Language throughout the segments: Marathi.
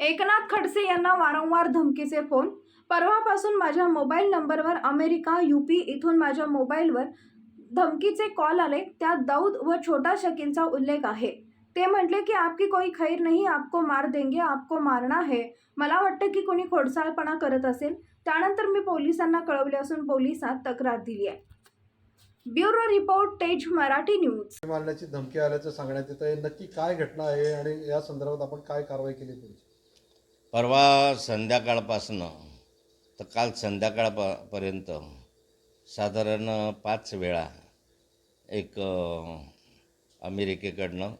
एकनाथ खडसे यांना वारंवार धमकीचे फोन. परवापासून माझ्या मोबाईल नंबरवर अमेरिका यूपी इथून माझ्या मोबाईलवर धमकीचे कॉल आले. त्यात दाऊद व छोटा शकीलचा उल्लेख आहे. ते म्हटले की आपकी कोई खैर नाही आपको मार देंगे आपको मारना है. मला वाटतं की कोणी खोडसाळपणा करत असेल. त्यानंतर मी पोलिसांना कळवले असून पोलिसात तक्रार दिली आहे. ब्युरो रिपोर्ट तेज मराठी न्यूज. मारण्याची धमकी आल्याचं सांगण्यात येतं नक्की काय घटना आहे आणि या संदर्भात आपण काय कारवाई केली पाहिजे परवा संध्याकाळपासनं तर काल संध्याकाळपर्यंत साधारण पाच वेळा एक अमेरिकेकडनं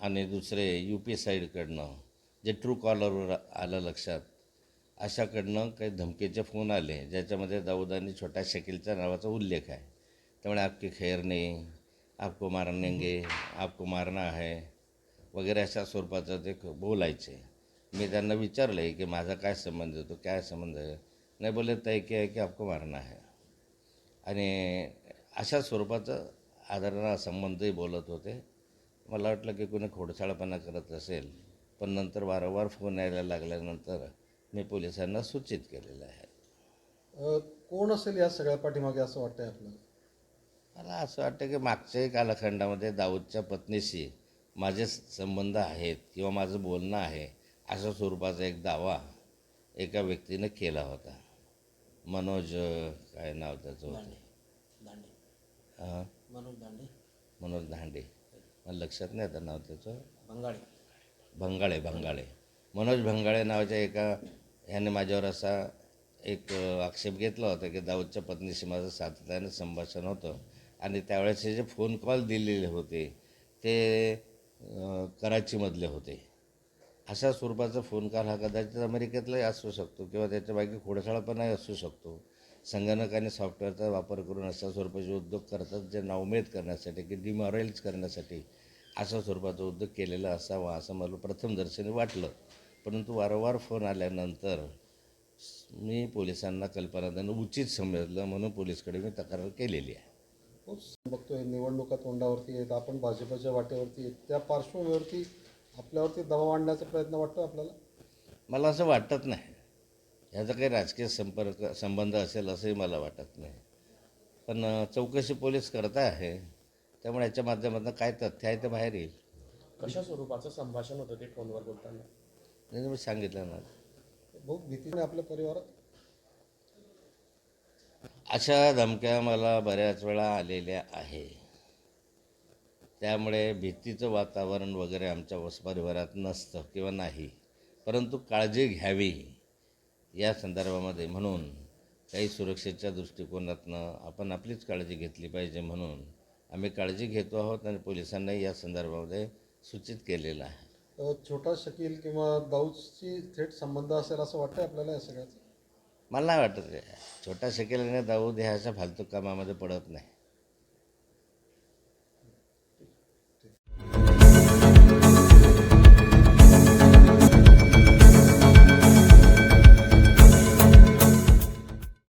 आणि दुसरे यू पी साईडकडनं जे ट्रू कॉलरवर आलं लक्षात अशाकडनं काही धमकीचे फोन आले ज्याच्यामध्ये दाऊद आणि छोट्या शकीलच्या नावाचा उल्लेख आहे. त्यामुळे आपकी खैर नाही आपको मारनेंगे आपको मारना है वगैरे अशा स्वरूपाचं ते बोलायचे. मी त्यांना विचारलं आहे की माझा काय संबंध आहे तो काय संबंध आहे? नाही बोले तय की आहे की आपको मारना है. आणि अशा स्वरूपाचं आदरणा संबंधही बोलत होते. मला वाटलं की कोणी खोडसाळपणा करत असेल पण नंतर वारंवार फोन यायला लागल्यानंतर मी पोलिसांना सूचित केलेलं आहे. कोण असेल या सगळ्या पाठीमागे असं वाटतंय आपल्याला? मला असं वाटतं की मागच्याही कालखंडामध्ये दाऊदच्या पत्नीशी माझे संबंध आहेत किंवा माझं बोलणं आहे अशा स्वरूपाचा एक दावा एका व्यक्तीनं केला होता. मनोज काय नाव त्याचं होतं? दांडे. हां मनोज दांडे. मनोज धांडे मला लक्षात नाही आता नाव त्याचं. बंगाळे भंगाळे भंगाळे. मनोज भंगाळे नावाच्या एका ह्याने माझ्यावर असा एक आक्षेप घेतला होता की दाऊदच्या पत्नीशी माझं सातत्याने संभाषण होतं. आणि त्यावेळेस जे फोन कॉल दिलेले होते ते कराचीमधले होते. अशा स्वरूपाचा फोन कॉल हा कदाचित अमेरिकेतलाही असू शकतो किंवा त्याच्या बाकी खोडसाळपणाही असू शकतो. संगणक आणि सॉफ्टवेअरचा वापर करून अशा स्वरूपाचे उद्योग करतात जे नाउमेद करण्यासाठी की डिमॉरलाइज करण्यासाठी अशा स्वरूपाचा उद्योग केलेला असावा असं मला प्रथम दर्शनी वाटलं. परंतु वारंवार फोन आल्यानंतर मी पोलिसांना कल्पना देणं उचित समजलं म्हणून पोलीसकडे मी तक्रार केलेली आहे. बघतो बघतोय निवडणुका तोंडावरती आहेत. आपण भाजपच्या वाटेवरती आहेत. त्या पार्श्वभूमीवरती आपल्यावरती दबाव आणण्याचा प्रयत्न वाटतो आपल्याला? मला असं वाटत नाही. ह्याचा काही राजकीय संपर्क संबंध असेल असंही मला वाटत नाही. पण चौकशी पोलीस करता आहे. त्यामुळे याच्या माध्यमातून काय तथ्य आहे ते बाहेर येईल. कशा स्वरूपाचं संभाषण होतं ते फोनवर बोलताना? नाही मी सांगितलं ना. बहुत भीतीने आपल्या परिवारात? अशा धमक्या मला बऱ्याच वेळा आलेल्या आहे. त्यामुळे भीतीचं वातावरण वगैरे आमच्या वस परिवारात नसतं किंवा नाही. परंतु काळजी घ्यावी या संदर्भामध्ये म्हणून काही सुरक्षेच्या दृष्टिकोनातनं आपण आपलीच काळजी घेतली पाहिजे म्हणून आम्ही काळजी घेतो आहोत आणि पोलिसांनाही या संदर्भामध्ये सूचित केलेलं आहे. छोटा शकील किंवा दाऊदची थेट संबंध असेल असं वाटतंय आपल्याला या सगळ्याचं? मला नाही वाटत. छोटा शकेल आणि दाऊद ह्या अशा फालतू कामामध्ये पडत नाही.